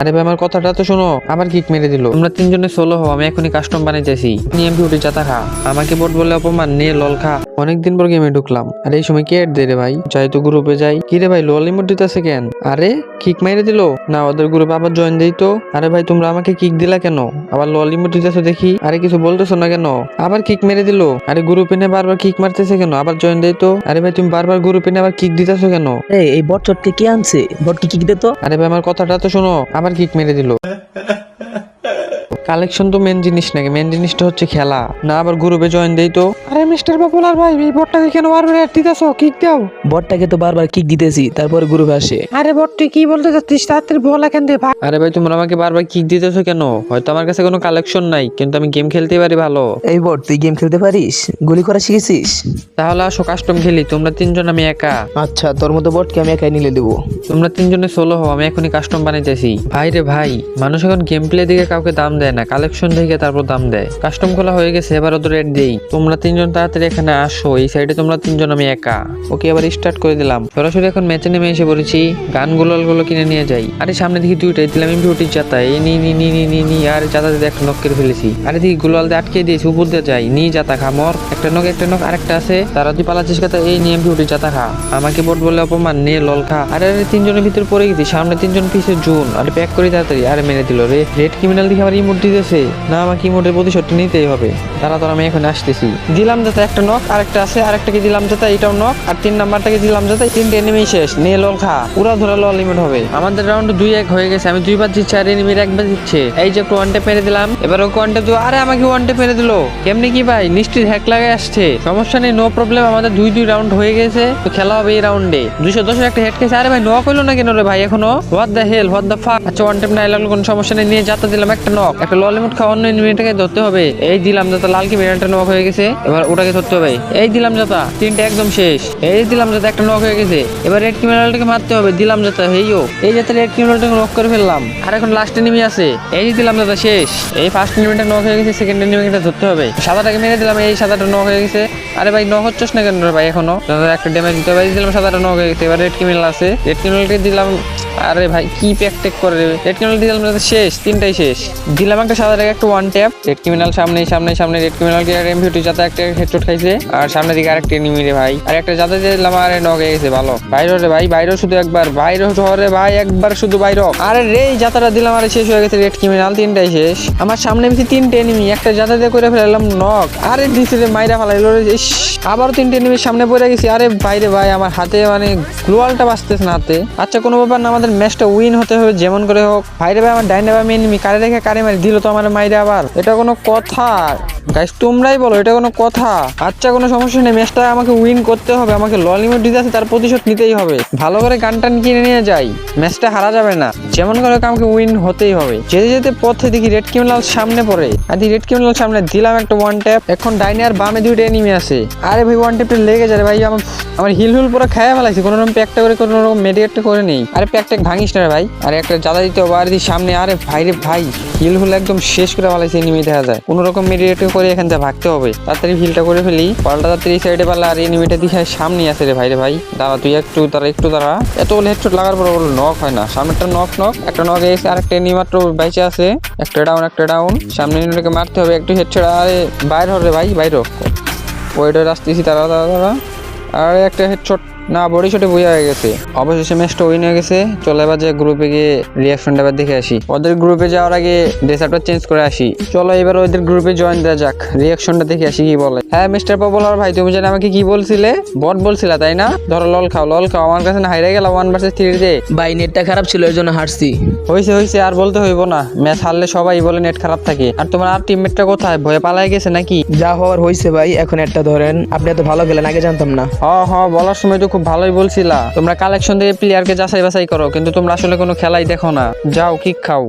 আরে ভাই আমার কথাটা তো শোনো। আবার কিক মেরে দিল। তোমরা তিনজনে সোলো হও আমি এখনই কাস্টম বানাইতেছি। নিয়ে এমপি উঠে চাতা খা আমাকে বোট বলে অপমান নিয়ে লল খা। অনেকদিন পর গেমে ঢুকলাম। আর এই সময় কে এড দে রে ভাই? যাই তো গ্রুপে যাই। কি রে ভাই লল ইমোট দিতেছে কেন? আরে কিক মেরে দিল? না ওদের গ্রুপে আবার জয়েন দেই তো। আরে ভাই তোমরা আমাকে কিক দিলা কেন? আবার লল ইমোট দিতেছো দেখি। আরে কিছু বলতেছো না কেন? আবার কিক মেরে দিল? আরে গ্রুপে নিয়ে বারবার কিক মারতেছে কেন? আবার জয়েন দেই তো। আরে ভাই তুমি বারবার গ্রুপে নিয়ে আবার কিক দিতেছো কেন? এই বট চটকে কে আনছে? বটকে কি দিতে তো। আরে ভাই আমার কথাটা তো শোনো। আবার কিক মেরে দিল। কালেকশন তো মেন জিনিস নাকি? মেন জিনিসটা হচ্ছে খেলা। না আবার গ্রুপে জয়েন দেই তো। আরে মিস্টার পপুলার ভাই এই বটটাকে কেন বারবার অ্যাড দিতেছো? কিক দাও। বটটাকে তো বারবার কিক দিতেছি তারপর গ্রুপে আসে। আরে বট তুই কি বলতে চাচ্ছিস? তাড়াতাড়ি বল এখান থেকে ভাগ আরে ভাই তোমরা আমাকে বারবার কিক দিতেছো কেন? হয়তো আমার কাছে কোনো কালেকশন নাই কিন্তু আমি গেম খেলতে পারি ভালো। এই বট তুই গেম খেলতে পারিস? গুলি করা শিখেছিস? তাহলে আসো কাস্টম খেলি। তোমরা তিনজন আমি একা। আচ্ছা তোর মতো বটকে আমি একাই নিলে দেবো। তোমরা তিনজনে সোলো হও আমি এখনই কাস্টম বানাইতেছি। ভাই রে ভাই মানুষ এখন গেম প্লে দিকে কাউকে দাম দেয় না। কালেকশন দেখে তারপর দাম দেয়। কাস্টম খোলা হয়ে গেছে এবার ওদের রেট দেই। তোমরা তিনজন তাড়াতাড়ি এখানে আসো, এই সাইডে তোমরা তিনজন, আমি একা। ওকে, এবার স্টার্ট করে দিলাম। সরাসরি এখন ম্যাচে নেমে এসে পড়েছি, গানগুলো কিনে নিয়ে যাই। আরে, সামনে দেখি দুইটাই, দিলাম আমি বিউটির চাতা। এই নি নি নি নি নি নি, আর, চাতা দিয়ে একটা নক করে ফেলেছি। আরে, দেখি গুলাল দিয়ে আটকে দিয়েছি, উপর দিয়ে যাই। নি যাতা খা, মর। একটা নক একটা নক আরেকটা আছে। তারা তুই পালাচ্ছিস কথা, এই নিয়ে বিউটির চাতা খা। আমাকে বোট বলে অপমান, নে, লল খা। আরে আরে, তিনজনের ভিতরে পড়ে গেছি, সামনে তিনজন পিছে জুন। আরে প্যাক করি তাড়াতাড়ি। আরে, মেরে দিল রে। রেড ক্রিমিনাল দেখে আমার ইমোট দিতেছে, না আমাকে ইমোটের প্রতিশোধটা নিতেই হবে। তারা তো আমি এখন আসতেছি। দিলাম যাতে একটা নক আরেকটা আছে, আরেকটাকে দিলাম যাতে এটাও নক আর তিন নাম্বারটাকে দিলাম যাতে তিনটে এনিমি শেষ। নিয়ে লল খা পুরা ধরা লল লিমিট হবে। আমাদের রাউন্ড দুই এক হয়ে গেছে, আমি দুইবার দিচ্ছি আর এনিমির একবার দিচ্ছে এই যে টেপ মেরে দিলাম, এবার ওকে ওয়ান টেপ আরে আমাকে ওয়ান টেপ মেরে দিল। কেমনি কি ভাই, নিশ্চিত হ্যাক লাগে আসছে। সমস্যা নেই নো প্রবলেম আমাদের দুই দুই রাউন্ড হয়ে গেছে, তো খেলা হবে এই রাউন্ডে দুইশো দশের একটা হেড খেয়েছে, আরে ভাই নক হইল না কেন রে ভাই এখনও? What the hell what the fuck আচ্ছা ওয়ান টেপ নাই লাগল কোনো সমস্যা নেই, নিয়ে যাতে দিলাম একটা নক একটা ললিমুট খাওয়া অন্য এনিমিটাকে ধরতে হবে। এই দিলাম যাতে লাল কি নক হয়ে গেছে, এবার ওটাকে ধরতে হবে। এই দিলাম যাতা তিনটা একদম শেষ। এই দিলাম যাতে একটা নক হয়ে গেছে। এবার রেড ক্রিমিনালটাকে মারতে হবে, দিলাম যাতে হেইও এই যাতে রেড ক্রিমিনালটাকে নক করে ফেললাম। আর এখন লাস্ট এনিমি আছে। এই যে দিলাম যাতে শেষ। এই ফার্স্ট এনিমিটা নক হয়ে গেছে সেকেন্ড এনিমিটা ধরতে হবে। সাদাটাকে মেরে দিলাম, এই সাদাটা নক হয়ে গেছে। আরে ভাই নক হচ্ছিস না কেন রে ভাই এখনও? দাদা একটা ড্যামেজ দিতে হবে দিলাম সাদাটা নক হয়ে গেছে। এবার রেড ক্রিমিনাল আছে। রেড ক্রিমিনালকে দিলাম, আরে ভাই, কি প্যাক টেক করে রেড ক্রিমিনাল দিলাম যাতে শেষ। তিনটাই শেষ। দিলাম সাদাটাকে একটা ওয়ান ট্যাপ রেড ক্রিমিনাল সামনে সামনে সামনে রেড ক্রিমিনালকে আর এমভিটি যাতে একটা হেডশট খাইছে। আর সামনে দিকে আরেকটা এনিমি রে ভাই। আর একটা যাতে দিলাম আরে হয়ে গেছে, ভালো। রে ভাই শুধু একবার। শহরে ভাই, একবার শুধু আরে রে যাতাটা দিলাম, আরে শেষ হয়ে গেছে রেড ক্রিমিনাল তিনটাই শেষ। আমার সামনে তিনটে এনিমি একটা যাতা দিয়ে করে ফেলাম নক। আরে দিছে রে, মাইরা ফেলাইলো রে আবারও তিনটে এনিমির সামনে পড়ে গেছি। আরে বাইরে ভাই, আমার হাতে মানে গ্লোয়ালটা বাঁচতেছে না হাতে। আচ্ছা কোনো ব্যাপার না, আমাদের ম্যাচটা উইন হতে হবে, যেমন করে হোক। বাইরে ভাই, আমার ডাইনে ভাই এনিমি কারে রেখে কারে মারি? দিল তো আমার মাইরে আবার। এটা কোনো কথা। গাইস তোমরাই বলো, এটা কোনো কথা। আচ্ছা কোনো সমস্যা নেই। ম্যাচটা আমাকে উইন করতে হবে, আমাকে ললিমিট দিতে আছে, তার প্রতিশোধ নিতেই হবে। ভালো করে গান টান কিনে নিয়ে যাই। ম্যাচটা হারা যাবে না। যেমন করে আমাকে উইন হতেই হবে। যেতে যেতে পথে দেখি রেড ক্রিমিনাল সামনে পড়ে। আর রেড ক্রিমিনাল সামনে দিলাম একটা ওয়ান ট্যাপ এখন ডাইনে আর বামে দুইটা এনিমি আছে। আরে ভাই ওয়ান ট্যাপটা লেগে যায় ভাই, আমার আমার হিল হুল পুরো খায়া ফেলাইছি। কোনো রকম প্যাকটা করে, কোনো রকম মেডিকেটটা করে নেই। আরে প্যাক ট্যাক ভাঙিস না ভাই। আরে একটা জাদা দিতে হবে, আর সামনে, আরে ভাই রে ভাই। হিল হুল একদম শেষ করে ফেলাইছে এনিমি দেখা যায়। কোনো রকম মেডিকেট করে এখান থেকে ভাগতে হবে। তাড়াতাড়ি হিলটা করে ফেলি। পাল্টা তাড়াতাড়ি সাইডে পারলে আর এনিমিটা দিকে সামনে আছে রে ভাই রে ভাই। দাঁড়া, তুই একটু তারা একটু দাঁড়া। এত বলে হেডশট লাগার পর বলো নক হয় না। সামনেটা নক নক একটা নক এসে আরেকটা এনিমি মাত্র বাইচে আছে। একটা ডাউন একটা ডাউন সামনে এনিমিটাকে মারতে হবে। একটু হেডশট আরে, বাইর হরে ভাই, বাইর ওইটা আসতেছি তারা তারা তারা আর, একটা হেডশট না বডি শটে বইয়া হয়ে গেছে। অবশেষে ম্যাচটা উইন হয়ে গেছে। চলো এবার যে গ্রুপে গিয়ে রিয়াকশনটা এবার দেখে আসি। ওদের গ্রুপে যাওয়ার আগে ড্রেসআপটা চেঞ্জ করে আসি। চলো এবার ওদের গ্রুপে জয়েন দেওয়া যাক। রিয়াকশনটা দেখে আসি কি বলে। হ্যাঁ মিস্টার পপুলার ভাই তুমি জানো আমাকে কি বলছিলে? বট বলছিলা তাই না? ধরো লল খাও লল খাও। আমার কাছে না হাইরে গেলাম ওয়ান ভার্সেস থ্রিতে ভাই নেটটা খারাপ ছিল এর জন্য হারছি। হয়েছে হয়েছে আর বলতে হইব না। ম্যাচ হারলে সবাই বলে নেট খারাপ থাকে। আর তোমার আর টিমমেটটা কোথায়? ভয়ে পালাই গেছে নাকি? যা হওয়ার হয়েছে ভাই এখন একটা ধরেন। আপনি এত ভালো খেলেন আগে জানতাম না। হ হ বলার সময় তো খুব ভালোই বলছিলা। তোমরা কালেকশন দিয়ে প্লেয়ারকে যাচাই বাছাই করো, কিন্তু তোমরা আসলে কোনো খেলাই দেখো না। যাও কি খাও।